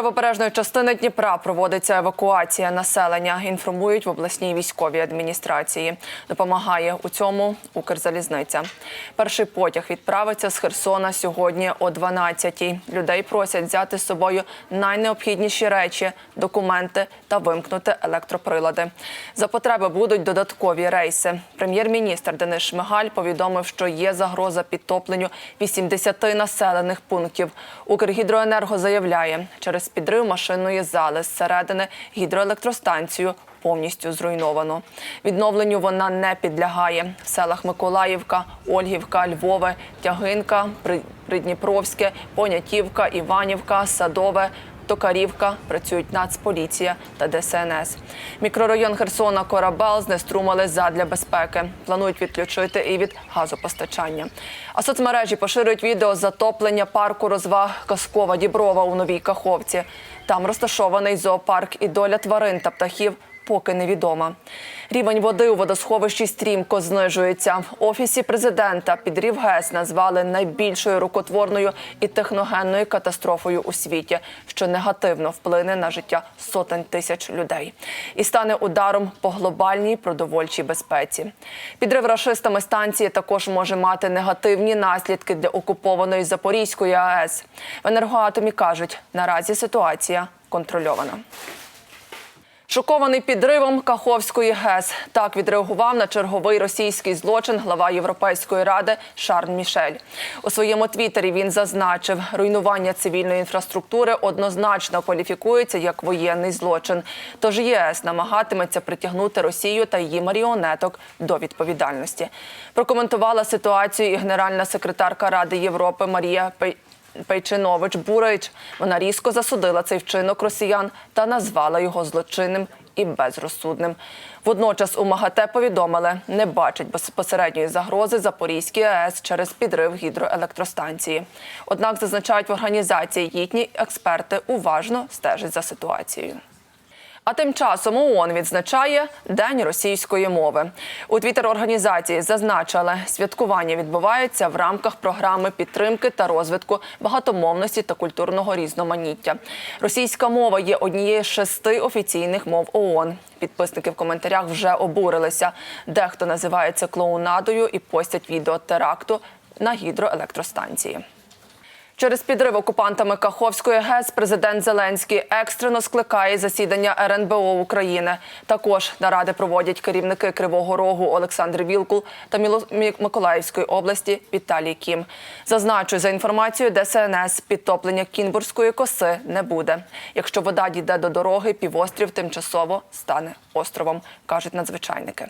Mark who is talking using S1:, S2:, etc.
S1: правобережної частини Дніпра проводиться евакуація населення. Інформують в обласній військовій адміністрації. Допомагає у цьому Укрзалізниця. Перший потяг відправиться з Херсона сьогодні о 12-й. Людей просять взяти з собою найнеобхідніші речі, документи та вимкнути електроприлади. За потреби будуть додаткові рейси. Прем'єр-міністр Денис Шмигаль повідомив, що є загроза підтопленню 80 населених пунктів. Укргідроенерго заявляє, через підрив машинної зали зсередини гідроелектростанцію повністю зруйновано. Відновленню вона не підлягає. В селах Миколаївка, Ольгівка, Львове, Тягинка, При- Придніпровське, Понятівка, Іванівка, Садове. Токарівка працюють Нацполіція та ДСНС. Мікрорайон Херсона Корабел знеструмили задля безпеки. Планують відключити і від газопостачання. А соцмережі поширюють відео затоплення парку розваг Казкова Діброва у Новій Каховці. Там розташований зоопарк і доля тварин та птахів поки невідома. Рівень води у водосховищі стрімко знижується. В офісі президента підрів ГЕС назвали найбільшою рукотворною і техногенною катастрофою у світі, що негативно вплине на життя сотень тисяч людей і стане ударом по глобальній продовольчій безпеці. Підрив рашистами станції також може мати негативні наслідки для окупованої Запорізької АЕС. В енергоатомі кажуть, наразі ситуація контрольована. Шокований підривом Каховської ГЕС. Так відреагував на черговий російський злочин глава Європейської ради Шарль Мішель. У своєму твіттері він зазначив, руйнування цивільної інфраструктури однозначно кваліфікується як воєнний злочин. Тож ЄС намагатиметься притягнути Росію та її маріонеток до відповідальності. Прокоментувала ситуацію і генеральна секретарка Ради Європи Марія. Пейчинович Бурич. Вона різко засудила цей вчинок росіян та назвала його злочинним і безрозсудним. Водночас у МАГАТЕ повідомили, не бачать безпосередньої загрози Запорізькій АЕС через підрив гідроелектростанції. Однак зазначають в організації їхні експерти уважно стежать за ситуацією. А тим часом ООН відзначає День російської мови. У твіттер організації зазначили, святкування відбувається в рамках програми підтримки та розвитку багатомовності та культурного різноманіття. Російська мова є однією з шести офіційних мов ООН. Підписники в коментарях вже обурилися. Дехто називає це клоунадою і постять відео теракту на гідроелектростанції. Через підрив окупантами Каховської ГЕС президент Зеленський екстрено скликає засідання РНБО України. Також наради проводять керівники Кривого Рогу Олександр Вілкул та Миколаївської області Віталій Кім. Зазначу, за інформацією ДСНС, підтоплення Кінбурзької коси не буде. Якщо вода дійде до дороги, півострів тимчасово стане островом, кажуть надзвичайники.